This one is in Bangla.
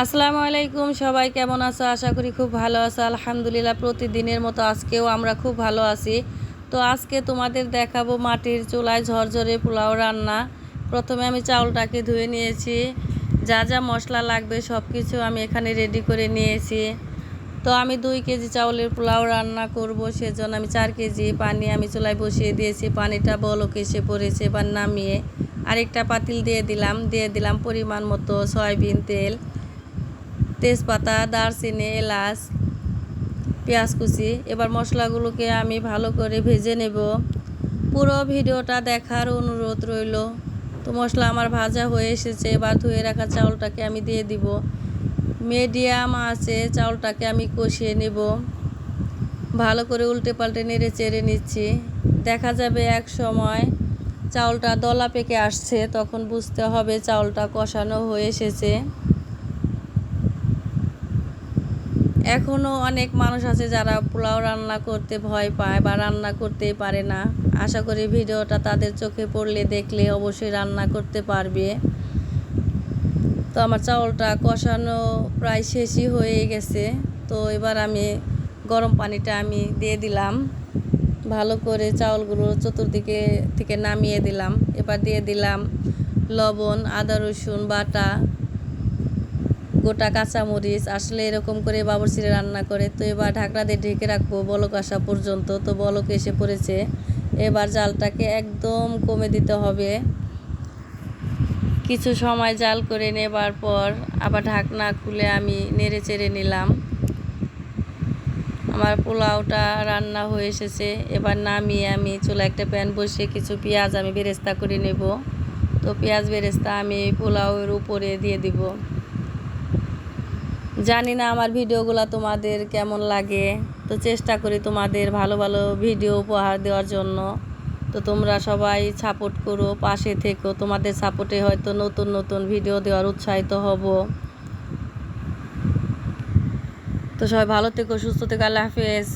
আসসালামু আলাইকুম, সবাই কেমন আছো? আশা করি খুব ভালো আছো। আলহামদুলিল্লাহ, প্রতিদিনের মতো আজকেও আমরা খুব ভালো আছি। তো আজকে তোমাদের দেখাবো মাটির চুলায় ঝরঝরে পোলাও রান্না। প্রথমে আমি চাউলটাকে ধুয়ে নিয়েছি। যা যা মশলা লাগবে সব কিছু আমি এখানে রেডি করে নিয়েছি। তো আমি দুই কেজি চাউলের পোলাও রান্না করব, সেজন্য আমি চার কেজি পানি আমি চুলায় বসিয়ে দিয়েছি। পানিটা বলক এসে পড়েছে এবার নামিয়ে। আরেকটা পাতিল দিয়ে দিলাম। দিয়ে দিলাম পরিমাণ মতো সয়াবিন তেল। তেজপাতা, দারচিনি, এলাচ পেঁয়াজ কুচি এবার মশলাগুলোকে আমি ভালো করে ভেজে নেব। পুরো ভিডিওটা দেখার অনুরোধ রইল। তো মশলা আমার ভাজা হয়ে এসেছে, এবার ধুয়ে রাখা চাউলটাকে আমি দিয়ে দিব। মিডিয়াম আছে চাউলটাকে আমি কষিয়ে নেব। ভালো করে উল্টে পাল্টে নেড়ে চেড়ে নিচ্ছি। দেখা যাবে এক সময় চাউলটা দলা পেকে আসছে, তখন বুঝতে হবে চাউলটা কষানো হয়ে এসেছে। এখনও অনেক মানুষ আছে যারা পোলাও রান্না করতে ভয় পায় বা রান্না করতেই পারে না। আশা করি ভিডিওটা তাদের চোখে পড়লে দেখলে অবশ্যই রান্না করতে পারবে। তো আমার চাউলটা কষানো প্রায় শেষই হয়ে গেছে। তো এবার আমি গরম পানিটা আমি দিয়ে দিলাম। ভালো করে চাউলগুলো চতুর্দিকে থেকে নামিয়ে দিলাম। এবার দিয়ে দিলাম লবণ, আদা রসুন, বাটা গোটা কাঁচামরিচ, আসলে এরকম করে বাবরচিরে রান্না করে, তো এবার ঢাকনা দিয়ে ঢেকে রাখব বলক আসা পর্যন্ত। তো বলক এসে পড়েছে, এবার জালটাকে একদম কমে দিতে হবে। কিছু সময় জাল করে নেবার পর আবার ঢাকনা খুলে আমি নেড়ে চেড়ে নিলাম। আমার পোলাওটা রান্না হয়ে এসেছে, এবার নামিয়ে আমি চুলা একটা প্যান বসিয়ে কিছু পেঁয়াজ আমি বেরেস্তা করে নেব। তো পেঁয়াজ বেরেস্তা আমি পোলাওয়ের উপরে দিয়ে দিব। জানি না আমার ভিডিওগুলো তোমাদের কেমন লাগে। তো চেষ্টা করি তোমাদের ভালো ভালো ভিডিও উপহার দেওয়ার জন্য। তো তোমরা সবাই সাপোর্ট করো, পাশে থেকো। তোমাদের সাপোর্টে হয়তো নতুন নতুন ভিডিও দেওয়ার উৎসাহিত হব। তো সবাই ভালো থেকো, সুস্থ থেকো, আল্লাহ হাফেজ।